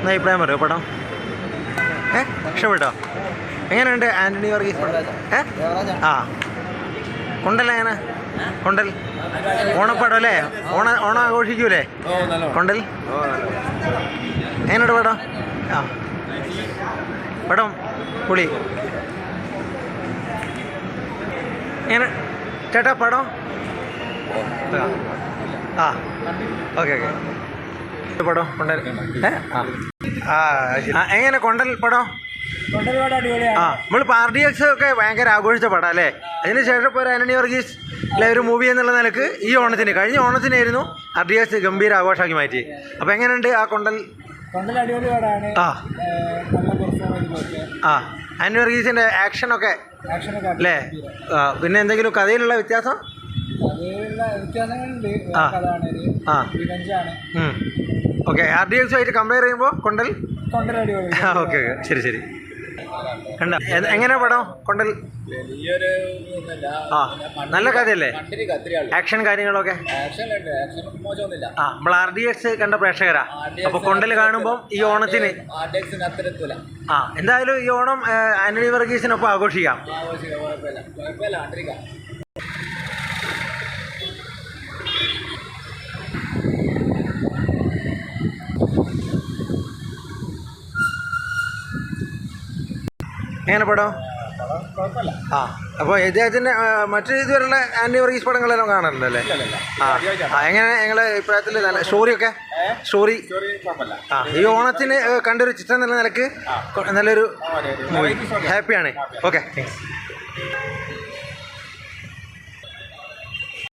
എന്നാ അഭിപ്രായം പറയോ പടം ഏ? ഇഷ്ടപ്പെട്ടോ എങ്ങനെയുണ്ട് ആന്റണി വർഗീസ് ഏ? ആ. കൊണ്ടല്ല എങ്ങനെ? കൊണ്ടൽ? ഓണപ്പടം അല്ലേ? ഓണ ഓണം ആഘോഷിക്കൂലേ? കൊണ്ടൽ? എങ്ങനെയുണ്ട് പടം? ആ. പടം പുളി. എങ്ങനെ? ചേട്ടാ പടം? ആ. Okay okay. പടം കൊണ്ടൽ. ആ എങ്ങനെ കൊണ്ടൽ പടം? ആ നമ്മൾ പാർട്ടി എക്സ് ഒക്കെ ഭയങ്കര ആഘോഷിച്ച പടം അല്ലേ അതിനുശേഷം ഇപ്പോൾ ഒരു ആന്റണി വർഗീസ് അല്ലെ ഒരു മൂവി എന്നുള്ള നിലയ്ക്ക് ഈ ഓണത്തിന് കഴിഞ്ഞ ഓണത്തിനായിരുന്നു ആർ ഡി എക്സ് ഗംഭീര ആഘോഷമാക്കി മാറ്റി. അപ്പോൾ എങ്ങനെയുണ്ട് ആ കൊണ്ടൽ? ആ. ആ ആന്റണി വർഗീസിന്റെ ആക്ഷനൊക്കെ ആക്ഷനൊക്കെ അല്ലേ പിന്നെ എന്തെങ്കിലും കഥയിലുള്ള വ്യത്യാസം? ആ. ആ. ഓക്കെ ആർ ഡി എക്സ് ആയിട്ട് കമ്പയർ ചെയ്യുമ്പോൾ കൊണ്ടൽ? കൊണ്ടൽ അടിപൊളി. ആ ഓക്കെ ഓക്കെ ശരി ശരി. കണ്ട എങ്ങനെ പടം കൊണ്ടൽ. ആ നല്ല കഥയല്ലേ? ആക്ഷൻ കാര്യങ്ങളൊക്കെ? ആ നമ്മൾ ആർ ഡി എക്സ് കണ്ട പ്രേക്ഷകരാ. അപ്പൊ കൊണ്ടൽ കാണുമ്പോൾ ഈ ഓണത്തിന് ആ എന്തായാലും ഈ ഓണം ആന്റണി വർഗീസിനൊപ്പം ആഘോഷിക്കാം. എങ്ങനെ പടം? ആ അപ്പോൾ ഇദ്ദേഹത്തിന്റെ മറ്റു ഇതുവരെയുള്ള ആന്റി വർഗീസ് പടങ്ങളെല്ലാം കാണാറുണ്ടല്ലേ ആ ആ എങ്ങനെ ഞങ്ങൾ ഇപ്രായത്തിൽ നല്ല സ്റ്റോറിയൊക്കെ? സ്റ്റോറി? ആ ഈ ഓണത്തിന് കണ്ടൊരു ചിത്രം നല്ല നിലയ്ക്ക് നല്ലൊരു മൂവി ഹാപ്പിയാണ്. ഓക്കെ. താങ്ക്സ്